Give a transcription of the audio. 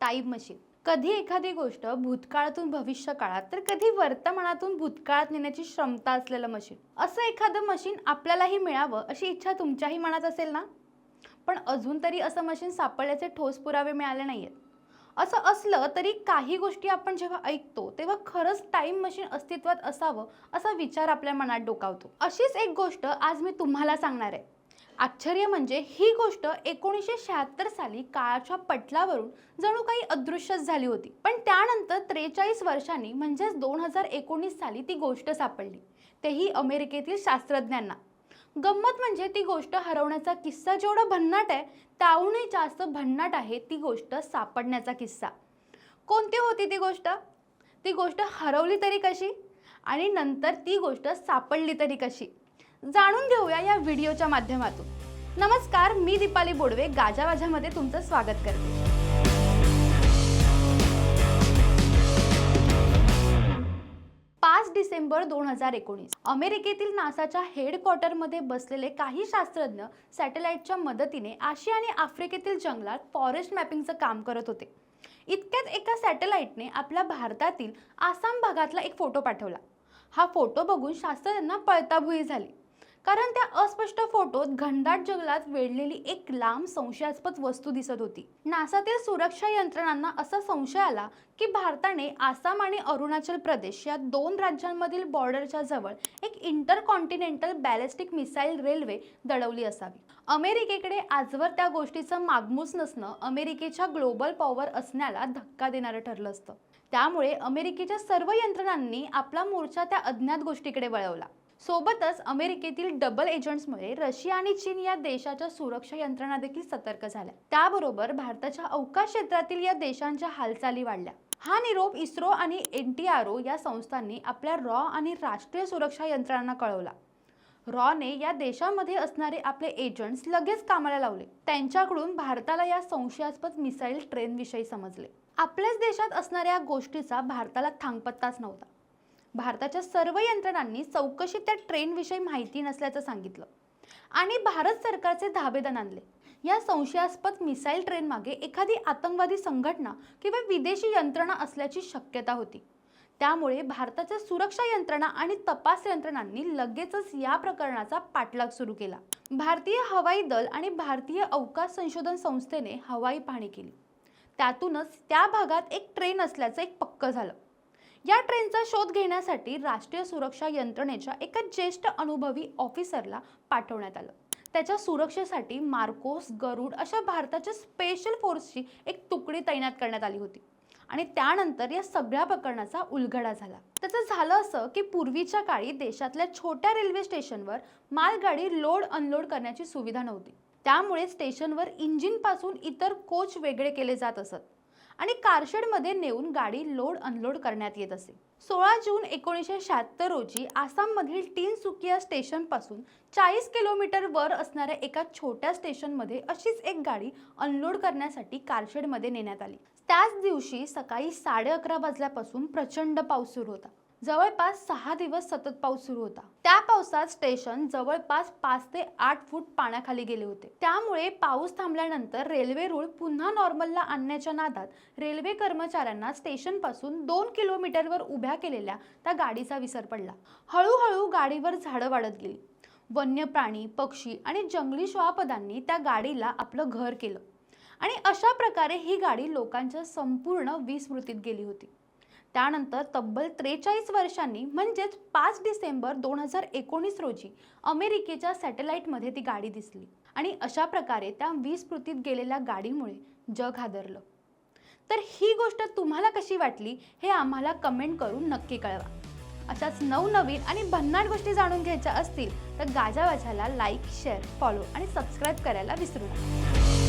Time machine. कधी एखादी गोष्ट भूतकाळातून भविष्य काळात तर कधी वर्तमानातून भूतकाळात नेण्याची क्षमता असलेलं मशीन. असं एखादं मशीन आपल्यालाही मिळावं अशी इच्छा तुमच्याही मनात असेल ना? पण अजून तरी असं मशीन सापडल्याचे ठोस पुरावे मिळाले नाही आहेत असं असलं तरी काही गोष्टी आपण जेव्हा ऐकतो तेव्हा खरंच टाईम मशीन अस्तित्वात असावं असा विचार आपल्या मनात डोकावतो. अशीच एक गोष्ट आज मी तुम्हाला सांगणार आहे. आश्चर्य म्हणजे ही गोष्ट एकोणीसशे शहात्तर साली काळाच्या पटलावरून जणू काही अदृश्यच झाली होती. पण त्यानंतर त्रेचाळीस वर्षांनी म्हणजेच दोन हजार एकोणीस साली ती गोष्ट सापडली. तेही अमेरिकेतील शास्त्रज्ञांना. गंमत म्हणजे ती गोष्ट हरवण्याचा किस्सा जेवढा भन्नाट आहे त्याहूनही जास्त भन्नाट आहे ती गोष्ट सापडण्याचा किस्सा. कोणती होती ती गोष्ट? ती गोष्ट हरवली तरी कशी? आणि नंतर ती गोष्ट सापडली तरी कशी? जाणून घेऊया या व्हिडिओच्या माध्यमातून. नमस्कार मी दीपाली बोडवे गाजावाजामध्ये तुमचं स्वागत करते. पाच डिसेंबर दोन हजार एकोणीस अमेरिकेतील नासाच्या हेडक्वार्टरमध्ये बसलेले काही शास्त्रज्ञ सॅटेलाइटच्या मदतीने आशिया आणि आफ्रिकेतील जंगलात फॉरेस्ट मॅपिंगचं काम करत होते. इतक्यात एका सॅटेलाइटने आपल्या भारतातील आसाम भागातला एक फोटो पाठवला. हा फोटो बघून शास्त्रज्ञांना पळताभुई झाली. कारण त्या अस्पष्ट फोटोत घनदाट जंगलात वेढलेली एक लांब संशयास्पद वस्तू दिसत होती. नासातील सुरक्षा यंत्रणांना असा संशय आला की भारताने आसाम आणि अरुणाचल प्रदेश या दोन राज्यांमधील बॉर्डरच्या जवळ एक intercontinental ballistic missile railway दडवली असावी. अमेरिकेकडे आजवर त्या गोष्टीचं मागमूस नसणं अमेरिकेच्या ग्लोबल पॉवर असण्याला धक्का देणारं ठरलं असतं. त्यामुळे अमेरिकेच्या सर्व यंत्रणांनी आपला मोर्चा त्या अज्ञात गोष्टीकडे वळवला. सोबतच अमेरिकेतील डबल एजंट्समुळे रशिया आणि चीन या देशाच्या सुरक्षा यंत्रणा देखील सतर्क झाल्या. त्याबरोबर भारताच्या अवकाश क्षेत्रातील या देशांच्या हालचाली वाढल्या. हा निरोप इस्रो आणि एन टी आर ओ या संस्थांनी आपल्या रॉ आणि राष्ट्रीय सुरक्षा यंत्रणांना कळवला. रॉने या देशामध्ये असणारे आपले एजंट्स लगेच कामाला लावले. त्यांच्याकडून भारताला या संशयास्पद मिसाईल ट्रेनविषयी समजले. आपल्याच देशात असणाऱ्या या गोष्टीचा भारताला थांगपत्ताच नव्हता. भारताच्या सर्व यंत्रणांनी चौकशीत त्या ट्रेनविषयी माहिती नसल्याचं सांगितलं. आणि भारत सरकारचे धाबेदन आणले. या संशयास्पद मिसाईल ट्रेन मागे एखादी आतंकवादी संघटना किंवा विदेशी यंत्रणा असल्याची शक्यता होती. त्यामुळे भारताच्या सुरक्षा यंत्रणा आणि तपास यंत्रणांनी लगेचच या प्रकरणाचा पाठलाग सुरू केला. भारतीय हवाई दल आणि भारतीय अवकाश संशोधन संस्थेने हवाई पाहणी केली. त्यातूनच त्या भागात एक ट्रेन असल्याचं एक पक्क झालं. या ट्रेनचा शोध घेण्यासाठी राष्ट्रीय सुरक्षा यंत्रणेच्या एका ज्येष्ठ अनुभवी ऑफिसरला पाठवण्यात आलं. त्याच्या सुरक्षेसाठी मार्कोस गरुड अशा भारताच्या स्पेशल फोर्सची एक तुकडी तैनात करण्यात आली होती. आणि त्यानंतर या सगळ्या प्रकरणाचा उलगडा झाला. त्याचं झालं असं की पूर्वीच्या काळी देशातल्या छोट्या रेल्वे स्टेशनवर मालगाडी लोड अनलोड करण्याची सुविधा नव्हती. त्यामुळे स्टेशनवर इंजिनपासून इतर कोच वेगळे केले जात असत. आणि कारशेडमध्ये नेऊन गाडी लोड अनलोड करण्यात येत असे. सोळा जून एकोणीसशे शहात्तर रोजी आसाममधील टिनसुकिया स्टेशनपासून चाळीस किलोमीटर वर असणाऱ्या एका छोट्या स्टेशनमध्ये अशीच एक गाडी अनलोड करण्यासाठी कारशेडमध्ये नेण्यात आली. त्याच दिवशी सकाळी साडे अकरा वाजल्यापासून प्रचंड पाऊस सुरू होता. जवळपास सहा दिवस सतत पाऊस सुरू होता. त्या पावसात स्टेशन जवळपास पाच ते आठ फूट पाण्याखाली गेले होते. त्यामुळे पाऊस थांबल्यानंतर रेल्वे रूळ पुन्हा नॉर्मलला आणण्याच्या नादात रेल्वे कर्मचाऱ्यांना स्टेशनपासून दोन किलोमीटरवर उभ्या केलेल्या त्या गाडीचा विसर पडला. हळूहळू गाडीवर झाडं वाढत गेली. वन्य प्राणी पक्षी आणि जंगली श्वापदांनी त्या गाडीला आपलं घर केलं. आणि अशा प्रकारे ही गाडी लोकांच्या संपूर्ण विस्मृतीत गेली होती. त्यानंतर तब्बल त्रेचाळीस वर्षांनी म्हणजेच पाच डिसेंबर दोन हजार एकोणीस रोजी अमेरिकेच्या सॅटेलाईटमध्ये ती गाडी दिसली. आणि अशा प्रकारे त्या विस्मृतीत गेलेल्या गाडीमुळे जग हादरलं. तर ही गोष्ट तुम्हाला कशी वाटली हे आम्हाला कमेंट करून नक्की कळवा. अशाच नवनवीन आणि भन्नाट गोष्टी जाणून घ्यायच्या असतील तर गाजावाजाला लाईक शेअर फॉलो आणि सबस्क्राईब करायला विसरू नका.